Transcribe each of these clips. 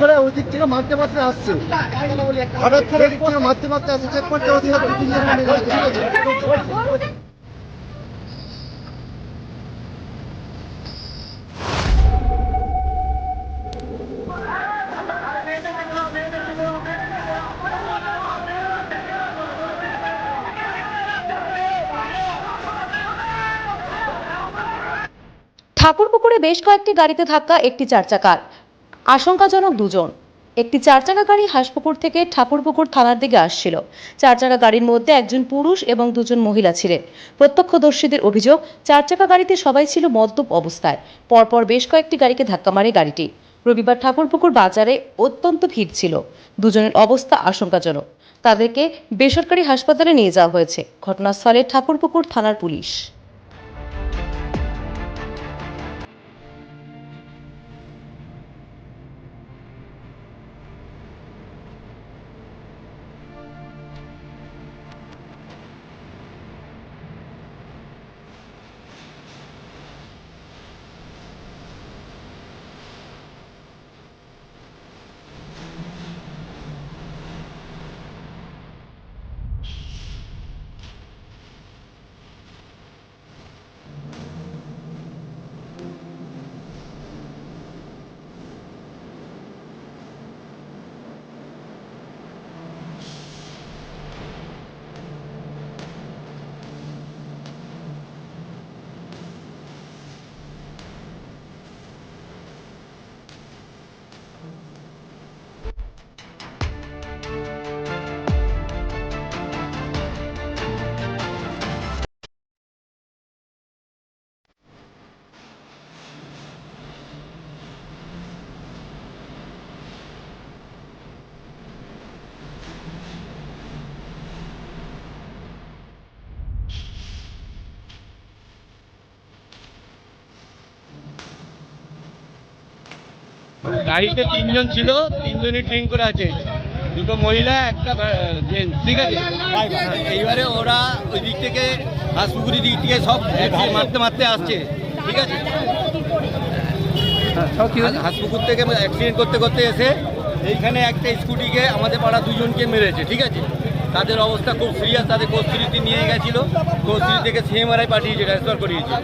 করে ওদিক থেকে মারতে মারতে আসছে হঠাৎ করে ওদিক থেকে মারতে মারতে আসছে চেক করতে ওদিক থেকে তিনজন মিলে যাচ্ছে, ঠিক আছে? ঠাকুরপুকুরে বেশ কয়েকটি গাড়িতে ধাক্কা একটি চার চাকার আশঙ্কাজনক দুজন। একটি চার চাকা গাড়ি হাঁসপুকুর থেকে ঠাকুরপুকুর থানার দিকে আসছিল। চার চাকা গাড়ির মধ্যে একজন পুরুষ এবং দুজন মহিলা ছিলেন। প্রত্যক্ষদর্শীদের অভিযোগ চার চাকা গাড়িতে সবাই ছিল মদ্যপ অবস্থায়। পরপর বেশ কয়েকটি গাড়িকে ধাক্কা মারে গাড়িটি। রবিবার ঠাকুরপুকুর বাজারে অত্যন্ত ভিড় ছিল। দুজনের অবস্থা আশঙ্কাজনক। তাদেরকে বেসরকারি হাসপাতালে নিয়ে যাওয়া হয়েছে। ঘটনাস্থলে ঠাকুরপুকুর থানার পুলিশ। গাড়িতে তিনজন ছিল তিনজনই ড্রিঙ্ক করে আছে। দুটো মহিলা একটা জেন্টস ঠিক আছে? এইবারে ওরা ওই দিক থেকে হাঁসপুকুরি দিক থেকে সব মারতে মারতে আসছে ঠিক আছে? হাঁস- হাঁসপুকুর থেকে অ্যাক্সিডেন্ট করতে করতে এসে এইখানে একটা স্কুটিকে আমাদের পাড়া দুজনকে মেরেছে ঠিক আছে? তাদের অবস্থা খুব সিরিয়াস তাদের কোস্তুরিতে নিয়ে গেছিল। কোস্তুরি থেকে সিএমআরআই পাঠিয়েছে ট্রান্সফার করিয়েছে।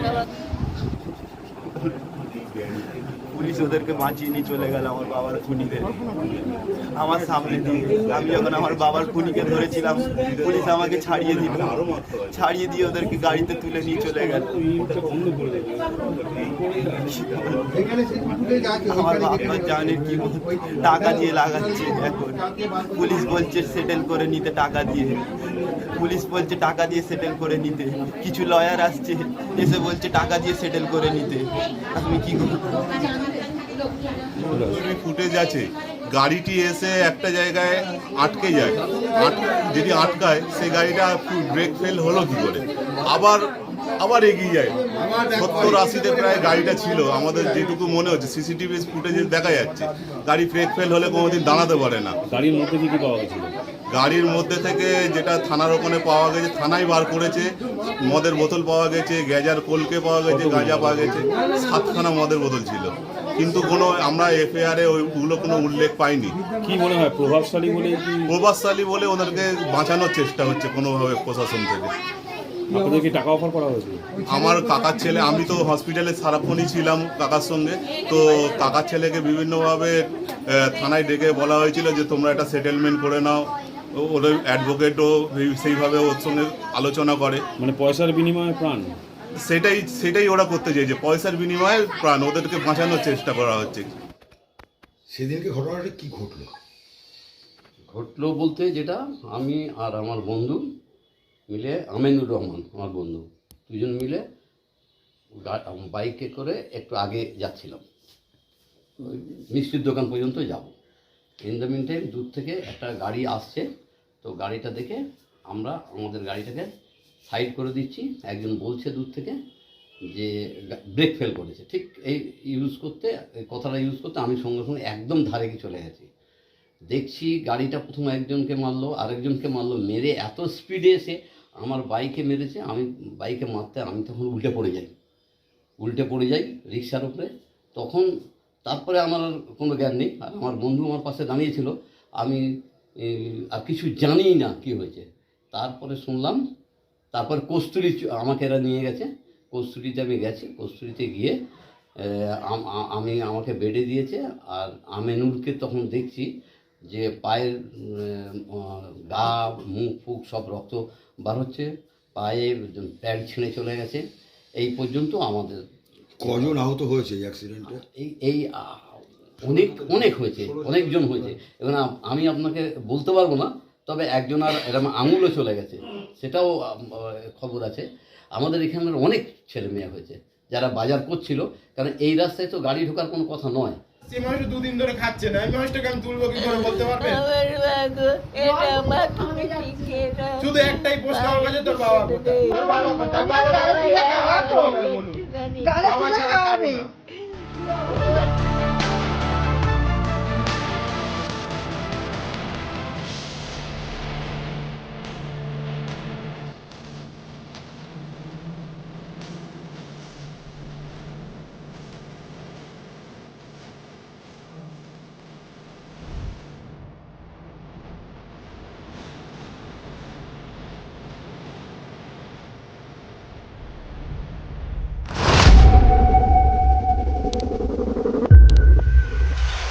পুলিশ ওদেরকে বাঁচিয়ে নিয়ে চলে গেল আমার বাবার খুনিদের আমার সামনে দিয়ে। আমি যখন আমার বাবার খুনিকে ধরেছিলাম, পুলিশ আমাকে ছাড়িয়ে দিল। ছাড়িয়ে দিয়ে ওদেরকে গাড়িতে তুলে নিয়ে চলে গেল। আমার বাবা জানে কি টাকা দিয়ে লাগাচ্ছে এখন। পুলিশ বলছে সেটেল করে নিতে টাকা দিয়ে। পুলিশ বলছে, টাকা দিয়ে সেটেল করে নিতে। কিছু লয়ার আসছে, এসে বলছে, টাকা দিয়ে সেটেল করে নিতে। আমি কি করব? ফুটেজ আছে। গাড়িটি এসে একটা জায়গায় আটকে যায়। আট- যদি আটকায় সেই গাড়িটা ব্রেক ফেল হলো কি করে? আবার আবার এগিয়ে যায়। সত্তর আশিতে প্রায় গাড়িটা ছিল। আমাদের যেটুকু মনে হচ্ছে সিসিটিভি ফুটেজে দেখা যাচ্ছে। গাড়ি ব্রেক ফেল হলে কোনোদিন দাঁড়াতে পারে না। গাড়ির মধ্যে কি কি পাওয়া গেছিল গাড়ির মধ্যে থেকে যেটা থানার ওখানে পাওয়া গেছে থানায় বার করেছে। মদের বোতল পাওয়া গেছে গ্যাজার কোলকে পাওয়া গেছে গাঁজা পাওয়া গেছে। সাতখানা মদের বোতল ছিল। কিন্তু কোনো আমরা এফআইআরে ওইগুলো কোনো উল্লেখ পাইনি। কি মনে হয় প্রভাবশালী বলে প্রভাবশালী বলে ওদেরকে বাঁচানোর চেষ্টা হচ্ছে কোনোভাবে প্রশাসন থেকে। টাকা অফার করা হয়েছিল আমার কাকার ছেলে আমি তো হসপিটালে সারাক্ষণই ছিলাম কাকার সঙ্গে। তো কাকার ছেলেকে বিভিন্নভাবে থানায় ডেকে বলা হয়েছিল যে তোমরা একটা সেটেলমেন্ট করে নাও। ওদের অ্যাডভোকেটও সেইভাবে ওর সঙ্গে আলোচনা করে। মানে পয়সার বিনিময়ে প্রাণ? সেটাই সেটাই ওরা করতে চাইছে পয়সার বিনিময়ে প্রাণ ওদেরকে বাঁচানোর চেষ্টা করা হচ্ছে। সেদিনকে ঘটনাটা কি ঘটলো? ঘটলো বলতে যেটা আমি আর আমার বন্ধু মিলে আমিনুর রহমান আমার বন্ধু দুজন মিলে গা- বাইকে করে একটু আগে যাচ্ছিলাম। ওই মিষ্টির দোকান পর্যন্ত যাব। ইন দ্য মিন টাইম দূর থেকে একটা গাড়ি আসছে। তো গাড়িটা দেখে আমরা আমাদের গাড়িটাকে সাইড করে দিচ্ছি। একজন বলছে দূর থেকে যে, ব্রেক ফেল করেছে। ঠিক এই ইউজ করতে কথাটা ইউজ করতে আমি সঙ্গে সঙ্গে একদম ধারে গিয়ে চলে গেছি। দেখছি গাড়িটা প্রথম একজনকে মারলো, আরেকজনকে মারলো, মেরে এত স্পিডে এসে আমার বাইকে মেরেছে। আমি বাইকে মারতে আমি তখন উল্টে পড়ে যাই। উল্টে পড়ে যাই রিক্সার উপরে। তখন তারপরে আমার আর কোনো জ্ঞান নেই। আর আমার বন্ধু আমার পাশে দাঁড়িয়েছিল। আমি আর কিছু জানি না কি হয়েছে। তারপরে শুনলাম তারপর কস্তুরি চ- আমাকে এরা নিয়ে গেছে। কস্তুরিতে আমি গেছি। কস্তুরিতে গিয়ে আমি আমাকে বেডে দিয়েছে আর আমেনুরকে তখন দেখছি যে পায়ের গা মুখ ফুক সব রক্ত বার হচ্ছে পায়ে প্যান্ট ছিঁড়ে চলে গেছে। এই পর্যন্ত আমাদের কজন আহত হয়েছে এই অ্যাক্সিডেন্টে এই এই অনেক অনেক হয়েছে অনেকজন হয়েছে। এবং আমি আপনাকে বলতে পারব না তবে একজন আর এরকম আঙুলও চলে গেছে। সেটাও খবর আছে। আমাদের এখানের অনেক ছেলে মেয়ে হয়েছে যারা বাজার করছিল কারণ এই রাস্তায় তো গাড়ি ঢোকার কোনো কথা নয়। সেই মানুষ দুদিন ধরে খাচ্ছে না মানুষটাকে আমি তুলবো কি করে বলতে পারবে। শুধু একটাই প্রশ্ন আমার কাছে তোর বাবা কোথায়?